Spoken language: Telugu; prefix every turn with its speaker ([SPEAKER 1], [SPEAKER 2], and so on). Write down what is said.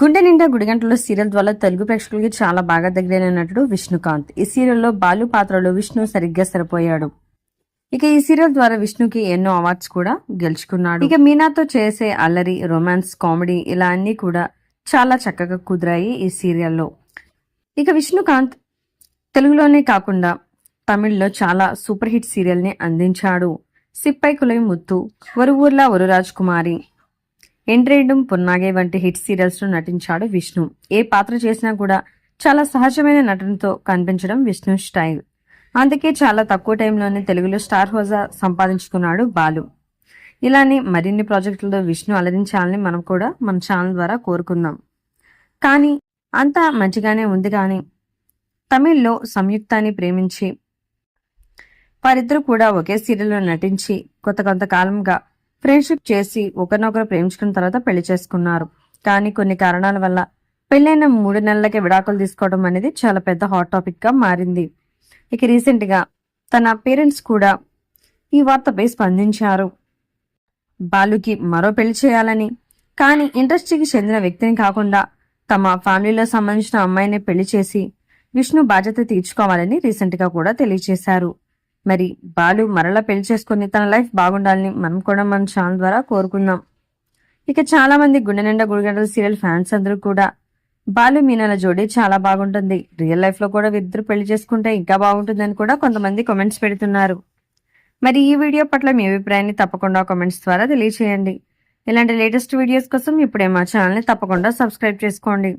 [SPEAKER 1] గుండె నిండా గుడిగంటలో సీరియల్ ద్వారా తెలుగు ప్రేక్షకులకి చాలా బాగా దగ్గరైన నటుడు విష్ణుకాంత్. ఈ సీరియల్లో బాలు పాత్రలో విష్ణు సరిగ్గా సరిపోయాడు. ఇక ఈ సీరియల్ ద్వారా విష్ణుకి ఎన్నో అవార్డ్స్ కూడా గెలుచుకున్నాడు. ఇక మీనాతో చేసే అల్లరి రొమాన్స్ కామెడీ ఇలా అన్ని కూడా చాలా చక్కగా కుదిరాయి ఈ సీరియల్లో. ఇక విష్ణుకాంత్ తెలుగులోనే కాకుండా తమిళ్ళో చాలా సూపర్ హిట్ సీరియల్ని అందించాడు. సిప్పై కులై ముత్తు ఒరువూర్లా ఒరు రాజ్ కుమారి ఎండ్రేయడం పొన్నాగే వంటి హిట్ సీరియల్స్లో నటించాడు విష్ణు. ఏ పాత్ర చేసినా కూడా చాలా సహజమైన నటనతో కనిపించడం విష్ణు స్టైల్. అందుకే చాలా తక్కువ టైంలోనే తెలుగులో స్టార్ హోజా సంపాదించుకున్నాడు బాలు. ఇలానే మరిన్ని ప్రాజెక్టులతో విష్ణు అలరించాలని మనం కూడా మన ఛానల్ ద్వారా కోరుకుందాం. కానీ అంతా మంచిగానే ఉంది కానీ తమిళ్ళో సంయుక్తాన్ని ప్రేమించి వారిద్దరూ కూడా ఒకే సీరియల్లో నటించి కొత్త కొంతకాలంగా ఫ్రెండ్షిప్ చేసి ఒకరినొకరు ప్రేమించుకున్న తర్వాత పెళ్ళి చేసుకున్నారు. కానీ కొన్ని కారణాల వల్ల పెళ్ళైన మూడు నెలలకే విడాకులు తీసుకోవడం అనేది చాలా పెద్ద హాట్ టాపిక్గా మారింది. ఇక రీసెంట్గా తన పేరెంట్స్ కూడా ఈ వార్తపై స్పందించారు. బాలుకి మరో పెళ్ళి చేయాలని కానీ ఇండస్ట్రీకి చెందిన వ్యక్తిని కాకుండా తమ ఫ్యామిలీలో సంబంధించిన అమ్మాయిని పెళ్ళి చేసి విష్ణు బాధ్యత తీర్చుకోవాలని రీసెంట్గా కూడా తెలియజేశారు. మరి బాలు మరలా పెళ్ళి చేసుకుని తన లైఫ్ బాగుండాలని మనం కూడా మన ఛానల్ ద్వారా కోరుకుందాం. ఇక చాలా మంది గుండె నిండా గుడిగంటల సీరియల్ ఫ్యాన్స్ అందరూ కూడా బాలు మీనాల జోడీ చాలా బాగుంటుంది. రియల్ లైఫ్లో కూడా వీరిద్దరు పెళ్ళి చేసుకుంటే ఇంకా బాగుంటుందని కూడా కొంతమంది కామెంట్స్ పెడుతున్నారు. మరి ఈ వీడియో పట్ల మీ అభిప్రాయాన్ని తప్పకుండా కామెంట్స్ ద్వారా తెలియచేయండి. ఇలాంటి లేటెస్ట్ వీడియోస్ కోసం ఇప్పుడే మా ఛానల్ని తప్పకుండా సబ్స్క్రైబ్ చేసుకోండి.